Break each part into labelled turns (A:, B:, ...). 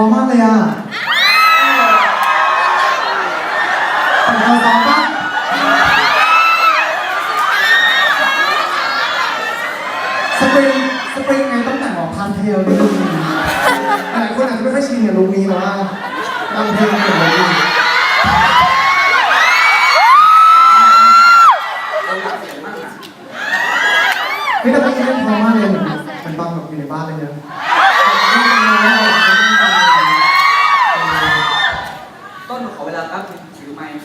A: อมากเลยอะแต่งตัวซ้อมปะสปริงสปริงไงต้องแต่งออกพานเทลนิดนึงหลายคนอาจจะไม่ค่อยชินกับลุคนี้แต่ว่าบางเพลงเก่งเลย
B: เราอยากเสียงมากอะ
A: พี่แต่เมื่อกี้เล่นเพอมากเลยเหมือนเป็นตอนแบบอยู่ในบ้านเลยเนอ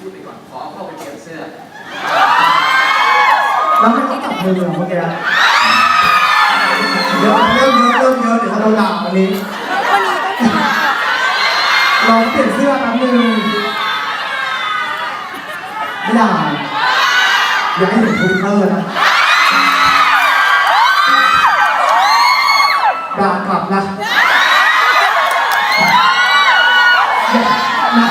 B: ถือไมค์พูดไปก่อน ขอเข้าไปเปลี่ยนเสื้อ
A: แล้วไม่ต้องจับมือเหรอเมื่อกี้อะเดี๋ยวเริ่มเยอะเริ่มเยอะเดี๋ยวเขาโดนด่าวันนี้
C: วันนี้ต้องมา
A: เราเปลี่ยนเสื้อแป๊บนึงไม่ได้อย่าให้เห็นทวิตเตอร์นะด่ากลับนะอย่านะ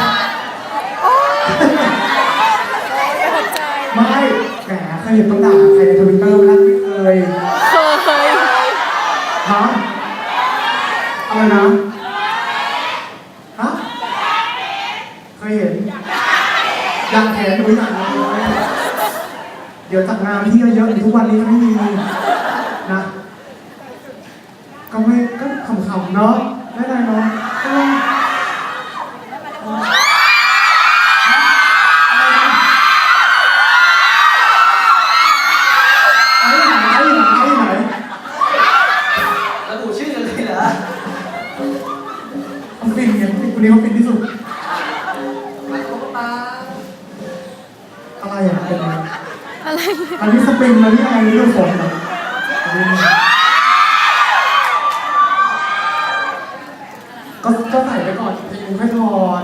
C: หัวใจ
A: ไม่แห มเคยเห็นต้องด่าใครในทวิตเตอร์ไหมล่ะไม่เคย
C: เคย
A: ฮะอะไรนะฮะเคยเห็นอยากแขนดูอยากเลยเดี๋ยวจัดงานที่เยอะๆเดี๋ยวทุกวันนี้ก็ไม่มีนะก็ไม่ก็ขำๆเนาะไม่เป็นไรเนาะ ฟินไงคนนี้เขาฟินที่สุด
B: มาโต๊ะตา
A: อะไรอะเป็นอะไร
C: อะไร
A: อันนี้สปริงอันนี้อะไรนี่เรื่องฝนเหรออันนี้ก็ก็ใส่ไปก่อนเพลงค่อยถอด